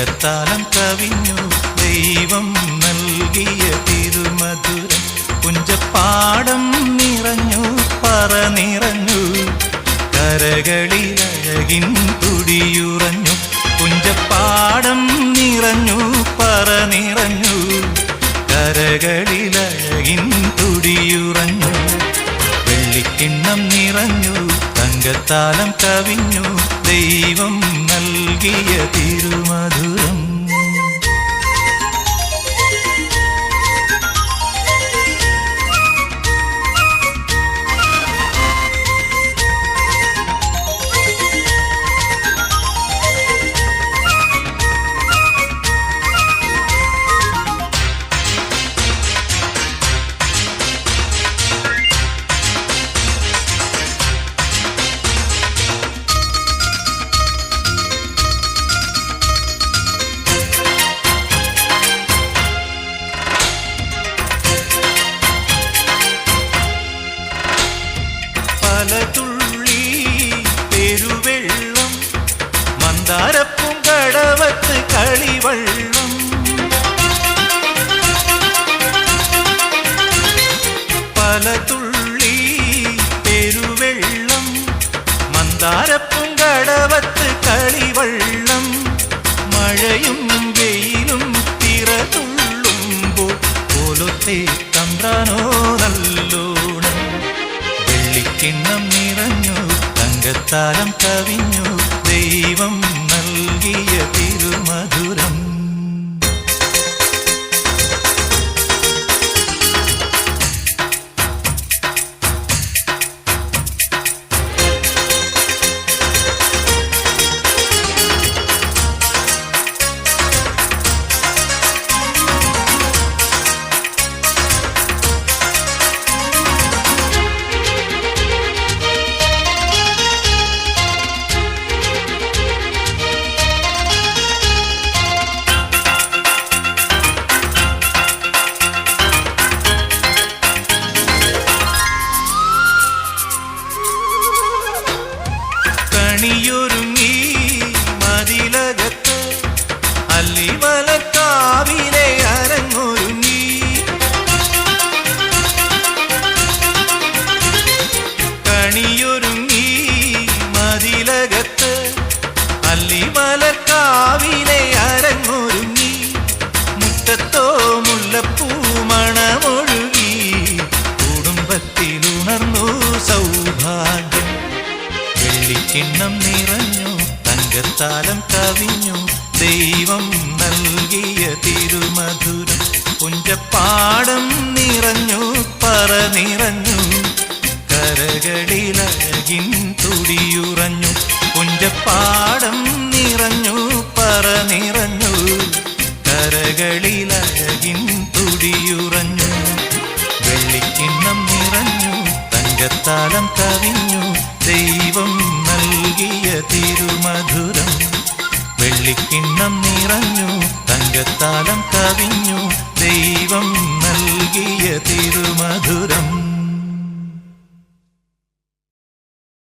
തങ്കത്താലം കവിഞ്ഞു ദൈവം നൽകിയ തിരുമധുരം. കുഞ്ചപ്പാടം നിറഞ്ഞു പറ നിറഞ്ഞു. കരകളിലഴകിൻ തുടിയുറഞ്ഞു. കുഞ്ചപ്പാടം നിറഞ്ഞു പറ നിറഞ്ഞു. കരകളിലഴകിൻ നിറഞ്ഞു തങ്കത്താലം കവിഞ്ഞു ദൈവം നൽകിയ തിരുമധുരം. മന്ദാരപ്പും കടവത്ത് കളിവള്ളം. പല തുള്ളി പെരുവെള്ളം. മന്ദാരപ്പും കടവത്ത് കളിവള്ളം. മഴയും വെയിലും തിറതുള്ളുമ്പോൾ പോലത്തെ തമ്പ്രാനോ നല്ലോണം. വെള്ളിക്കിണ്ണം നിറഞ്ഞു തങ്കത്താലം കവിഞ്ഞു ദൈവം നൽകിയ തിരുമധുരം. അല്ലിമലക്കാവിലെ അരങ്ങൊരുങ്ങി മുറ്റത്തോ മുല്ലപ്പൂ മണമൊഴുകി കുടുംബത്തിലുണർന്നു സൗഭാഗ്യം. വെള്ളിക്കിണ്ണം നിറഞ്ഞു തങ്കത്താലം കവിഞ്ഞു ദൈവം നൽകിയ തിരുമധുരം. പുഞ്ചപ്പാടം നിറഞ്ഞു പറ നിറഞ്ഞു കരകളിലഴകിൻ തുടിയുറഞ്ഞു വെള്ളിക്കിണ്ണം നിറഞ്ഞു തങ്കത്താലം കവിഞ്ഞു ദൈവം നൽകിയ തിരുമധുരം വെള്ളിക്കിണ്ണം നിറഞ്ഞു തങ്കത്താലം കവിഞ്ഞു ദൈവം നൽകിയ തിരുമധുരം